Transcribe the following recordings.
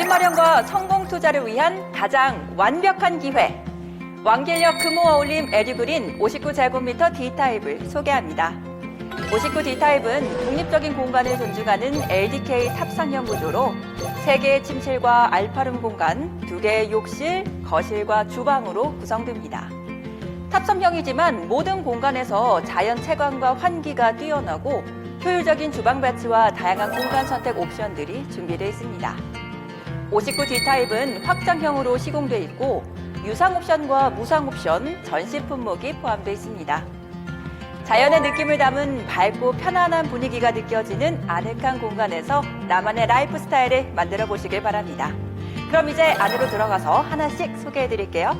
내집 마련과 성공 투자를 위한 가장 완벽한 기회. 왕길역 금호 어울림 에듀그린 59제곱미터 D타입을 소개합니다. 59D타입은 독립적인 공간을 존중하는 LDK 탑상형 구조로 3개의 침실과 알파룸 공간, 2개의 욕실, 거실과 주방으로 구성됩니다. 탑섬형이지만 모든 공간에서 자연 채광과 환기가 뛰어나고 효율적인 주방 배치와 다양한 공간 선택 옵션들이 준비되어 있습니다. 59D 타입은 확장형으로 시공돼 있고 유상 옵션과 무상 옵션, 전시 품목이 포함되어 있습니다. 자연의 느낌을 담은 밝고 편안한 분위기가 느껴지는 아늑한 공간에서 나만의 라이프 스타일을 만들어 보시길 바랍니다. 그럼 이제 안으로 들어가서 하나씩 소개해 드릴게요.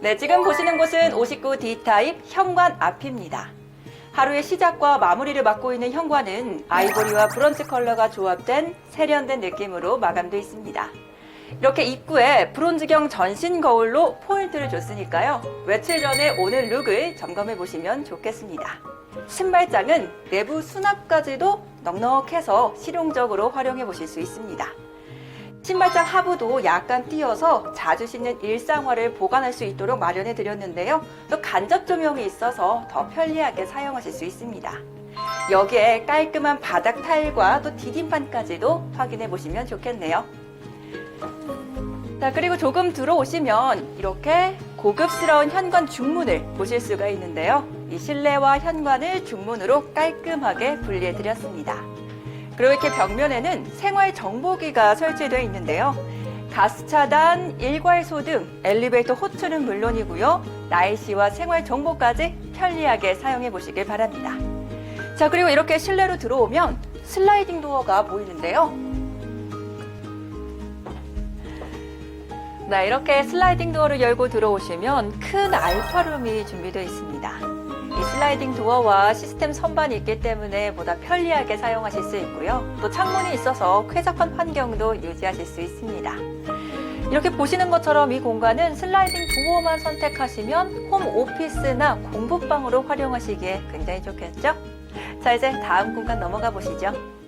네, 지금 보시는 곳은 59D 타입 현관 앞입니다. 하루의 시작과 마무리를 맡고 있는 현관은 아이보리와 브런치 컬러가 조합된 세련된 느낌으로 마감되어 있습니다. 이렇게 입구에 브론즈경 전신 거울로 포인트를 줬으니까요. 며칠 전에 오늘 룩을 점검해 보시면 좋겠습니다. 신발장은 내부 수납까지도 넉넉해서 실용적으로 활용해 보실 수 있습니다. 신발장 하부도 약간 띄어서 자주 신는 일상화를 보관할 수 있도록 마련해 드렸는데요. 또 간접 조명이 있어서 더 편리하게 사용하실 수 있습니다. 여기에 깔끔한 바닥 타일과 또 디딤판까지도 확인해 보시면 좋겠네요. 자, 그리고 조금 들어오시면 이렇게 고급스러운 현관 중문을 보실 수가 있는데요. 이 실내와 현관을 중문으로 깔끔하게 분리해 드렸습니다. 그리고 이렇게 벽면에는 생활 정보기가 설치되어 있는데요. 가스 차단, 일괄소 등 엘리베이터 호출은 물론이고요. 날씨와 생활 정보까지 편리하게 사용해 보시길 바랍니다. 자, 그리고 이렇게 실내로 들어오면 슬라이딩 도어가 보이는데요. 네, 이렇게 슬라이딩 도어를 열고 들어오시면 큰 알파룸이 준비되어 있습니다. 이 슬라이딩 도어와 시스템 선반이 있기 때문에 보다 편리하게 사용하실 수 있고요. 또 창문이 있어서 쾌적한 환경도 유지하실 수 있습니다. 이렇게 보시는 것처럼 이 공간은 슬라이딩 도어만 선택하시면 홈 오피스나 공부방으로 활용하시기에 굉장히 좋겠죠? 자, 이제 다음 공간 넘어가 보시죠.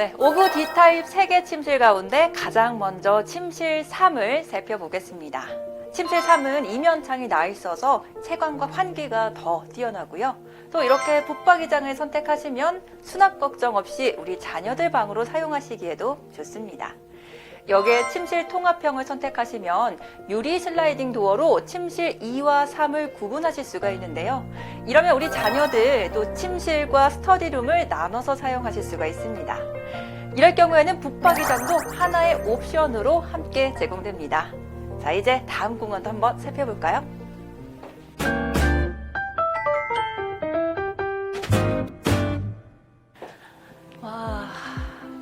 네, 5구 D타입 3개 침실 가운데 가장 먼저 침실 3을 살펴보겠습니다. 침실 3은 이면창이 나 있어서 채광과 환기가 더 뛰어나고요. 또 이렇게 붙박이장을 선택하시면 수납 걱정 없이 우리 자녀들 방으로 사용하시기에도 좋습니다. 여기에 침실 통합형을 선택하시면 유리 슬라이딩 도어로 침실 2와 3을 구분하실 수가 있는데요. 이러면 우리 자녀들 또 침실과 스터디룸을 나눠서 사용하실 수가 있습니다. 이럴 경우에는 붙박이장도 하나의 옵션으로 함께 제공됩니다. 자, 이제 다음 공간도 한번 살펴볼까요? 와,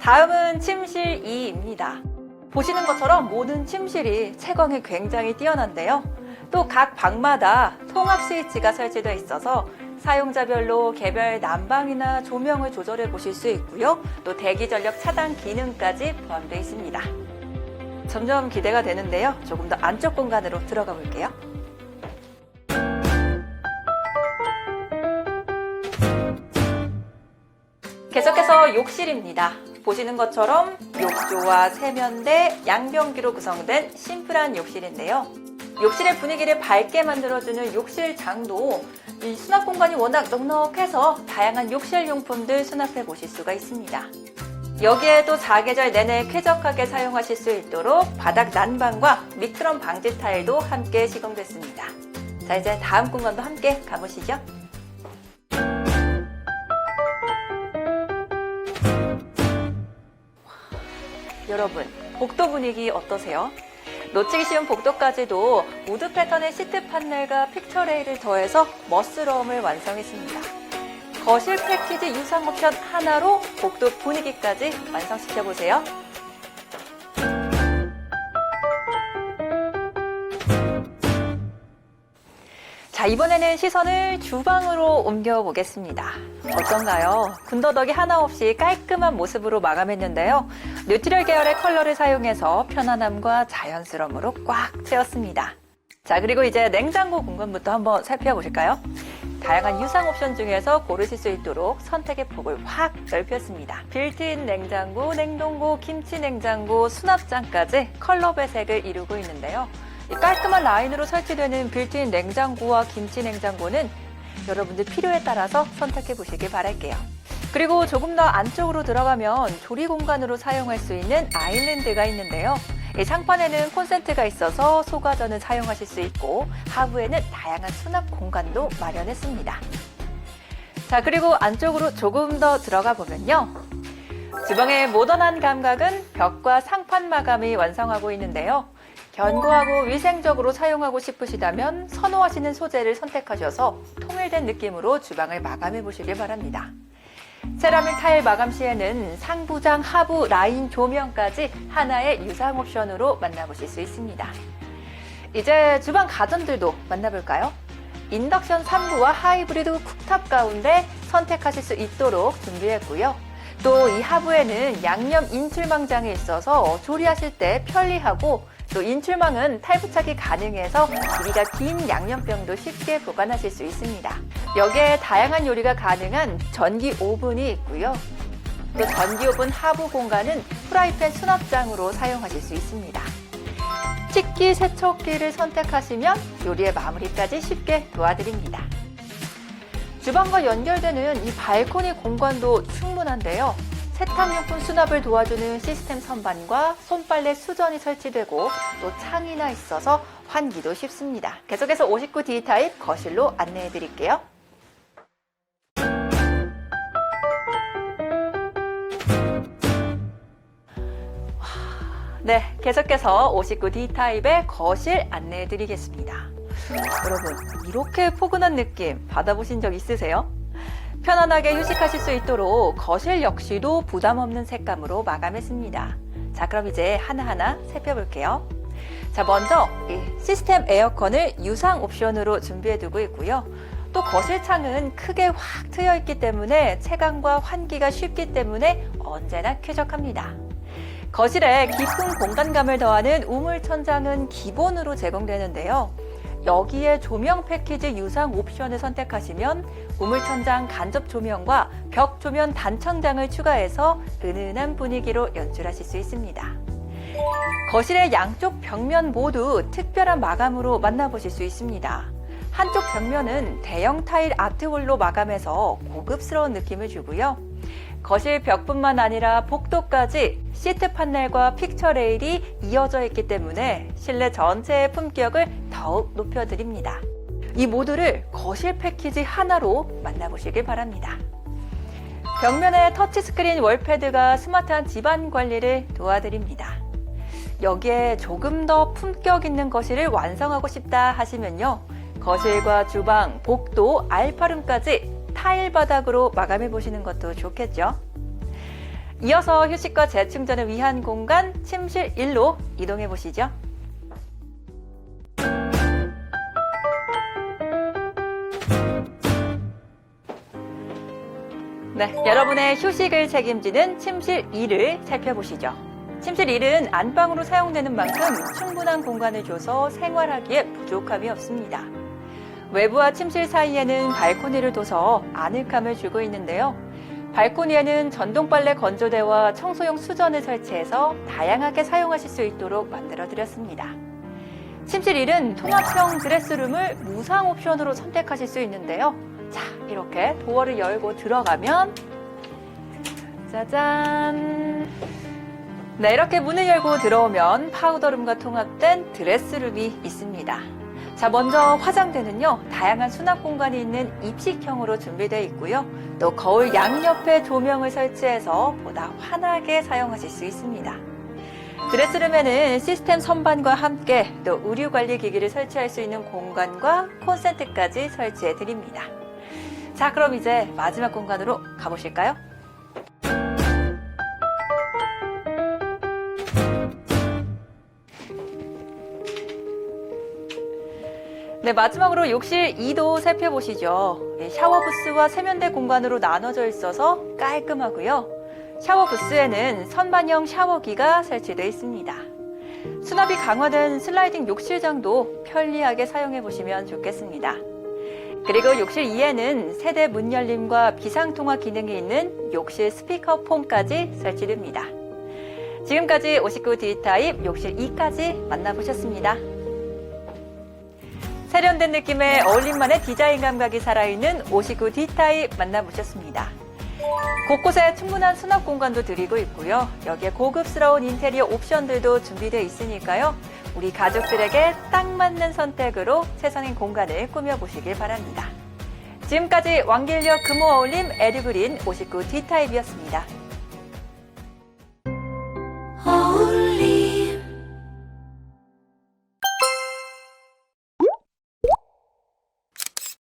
다음은 침실 2입니다. 보시는 것처럼 모든 침실이 채광이 굉장히 뛰어난데요. 또 각 방마다 통합 스위치가 설치되어 있어서 사용자별로 개별 난방이나 조명을 조절해 보실 수 있고요. 또 대기 전력 차단 기능까지 포함되어 있습니다. 점점 기대가 되는데요. 조금 더 안쪽 공간으로 들어가 볼게요. 계속해서 욕실입니다. 보시는 것처럼 욕조와 세면대, 양변기로 구성된 심플한 욕실인데요. 욕실의 분위기를 밝게 만들어주는 욕실장도 이 수납 공간이 워낙 넉넉해서 다양한 욕실 용품들 수납해 보실 수가 있습니다. 여기에도 사계절 내내 쾌적하게 사용하실 수 있도록 바닥 난방과 미끄럼 방지 타일도 함께 시공됐습니다. 자, 이제 다음 공간도 함께 가보시죠. 여러분, 복도 분위기 어떠세요? 놓치기 쉬운 복도까지도 우드 패턴의 시트 판넬과 픽처 레일을 더해서 멋스러움을 완성했습니다. 거실 패키지 유상 옵션 하나로 복도 분위기까지 완성시켜 보세요. 자, 이번에는 시선을 주방으로 옮겨 보겠습니다. 어떤가요? 군더더기 하나 없이 깔끔한 모습으로 마감했는데요. 뉴트럴 계열의 컬러를 사용해서 편안함과 자연스러움으로 꽉 채웠습니다. 자, 그리고 이제 냉장고 공간부터 한번 살펴보실까요? 다양한 유상 옵션 중에서 고르실 수 있도록 선택의 폭을 확 넓혔습니다. 빌트인 냉장고, 냉동고, 김치 냉장고, 수납장까지 컬러 배색을 이루고 있는데요. 이 깔끔한 라인으로 설치되는 빌트인 냉장고와 김치 냉장고는 여러분들 필요에 따라서 선택해 보시길 바랄게요. 그리고 조금 더 안쪽으로 들어가면 조리 공간으로 사용할 수 있는 아일랜드가 있는데요. 이 상판에는 콘센트가 있어서 소과전을 사용하실 수 있고 하부에는 다양한 수납 공간도 마련했습니다. 자, 그리고 안쪽으로 조금 더 들어가 보면요. 주방의 모던한 감각은 벽과 상판 마감이 완성하고 있는데요. 견고하고 위생적으로 사용하고 싶으시다면 선호하시는 소재를 선택하셔서 통일된 느낌으로 주방을 마감해 보시길 바랍니다. 세라믹 타일 마감 시에는 상부장, 하부, 라인 조명까지 하나의 유상 옵션으로 만나보실 수 있습니다. 이제 주방 가전들도 만나볼까요? 인덕션 3부와 하이브리드 쿡탑 가운데 선택하실 수 있도록 준비했고요. 또 이 하부에는 양념 인출망장이 있어서 조리하실 때 편리하고 또 인출망은 탈부착이 가능해서 길이가 긴 양념병도 쉽게 보관하실 수 있습니다. 여기에 다양한 요리가 가능한 전기 오븐이 있고요. 또 전기 오븐 하부 공간은 프라이팬 수납장으로 사용하실 수 있습니다. 식기 세척기를 선택하시면 요리의 마무리까지 쉽게 도와드립니다. 주방과 연결되는 이 발코니 공간도 충분한데요. 세탁용품 수납을 도와주는 시스템 선반과 손빨래 수전이 설치되고 또 창이나 있어서 환기도 쉽습니다. 계속해서 59D 타입 거실로 안내해 드릴게요. 네, 계속해서 59D 타입의 거실 안내해 드리겠습니다. 여러분, 이렇게 포근한 느낌 받아보신 적 있으세요? 편안하게 휴식하실 수 있도록 거실 역시도 부담 없는 색감으로 마감했습니다. 자, 그럼 이제 하나하나 살펴볼게요. 자, 먼저 이 시스템 에어컨을 유상 옵션으로 준비해 두고 있고요. 또 거실 창은 크게 확 트여 있기 때문에 채광과 환기가 쉽기 때문에 언제나 쾌적합니다. 거실에 깊은 공간감을 더하는 우물 천장은 기본으로 제공되는데요. 여기에 조명 패키지 유상 옵션을 선택하시면 우물천장 간접 조명과 벽 조명 단청장을 추가해서 은은한 분위기로 연출하실 수 있습니다. 거실의 양쪽 벽면 모두 특별한 마감으로 만나보실 수 있습니다. 한쪽 벽면은 대형 타일 아트홀로 마감해서 고급스러운 느낌을 주고요. 거실 벽뿐만 아니라 복도까지 시트 판넬과 픽처 레일이 이어져 있기 때문에 실내 전체의 품격을 더욱 높여드립니다. 이 모두를 거실 패키지 하나로 만나보시길 바랍니다. 벽면에 터치스크린 월패드가 스마트한 집안 관리를 도와드립니다. 여기에 조금 더 품격 있는 거실을 완성하고 싶다 하시면요. 거실과 주방, 복도, 알파룸까지 타일 바닥으로 마감해 보시는 것도 좋겠죠. 이어서 휴식과 재충전을 위한 공간 침실 1로 이동해 보시죠. 네, 여러분의 휴식을 책임지는 침실 2를 살펴보시죠. 침실 1은 안방으로 사용되는 만큼 충분한 공간을 줘서 생활하기에 부족함이 없습니다. 외부와 침실 사이에는 발코니를 둬서 아늑함을 주고 있는데요. 발코니에는 전동 빨래 건조대와 청소용 수전을 설치해서 다양하게 사용하실 수 있도록 만들어 드렸습니다. 침실 1은 통합형 드레스룸을 무상 옵션으로 선택하실 수 있는데요. 자, 이렇게 도어를 열고 들어가면 짜잔! 네, 이렇게 문을 열고 들어오면 파우더룸과 통합된 드레스룸이 있습니다. 자, 먼저 화장대는요, 다양한 수납 공간이 있는 입식형으로 준비되어 있고요. 또 거울 양옆에 조명을 설치해서 보다 환하게 사용하실 수 있습니다. 드레스룸에는 시스템 선반과 함께 또 의류 관리 기기를 설치할 수 있는 공간과 콘센트까지 설치해 드립니다. 자, 그럼 이제 마지막 공간으로 가보실까요? 네, 마지막으로 욕실 2도 살펴보시죠. 예, 샤워 부스와 세면대 공간으로 나눠져 있어서 깔끔하고요. 샤워 부스에는 선반형 샤워기가 설치되어 있습니다. 수납이 강화된 슬라이딩 욕실장도 편리하게 사용해 보시면 좋겠습니다. 그리고 욕실 2에는 세대 문 열림과 비상통화 기능이 있는 욕실 스피커폰까지 설치됩니다. 지금까지 59 D타입 욕실 2까지 만나보셨습니다. 세련된 느낌의 어울림만의 디자인 감각이 살아있는 59 D타입 만나보셨습니다. 곳곳에 충분한 수납 공간도 드리고 있고요. 여기에 고급스러운 인테리어 옵션들도 준비되어 있으니까요. 우리 가족들에게 딱 맞는 선택으로 최선의 공간을 꾸며보시길 바랍니다. 지금까지 왕길역 금호 어울림 에듀그린 59 D타입이었습니다.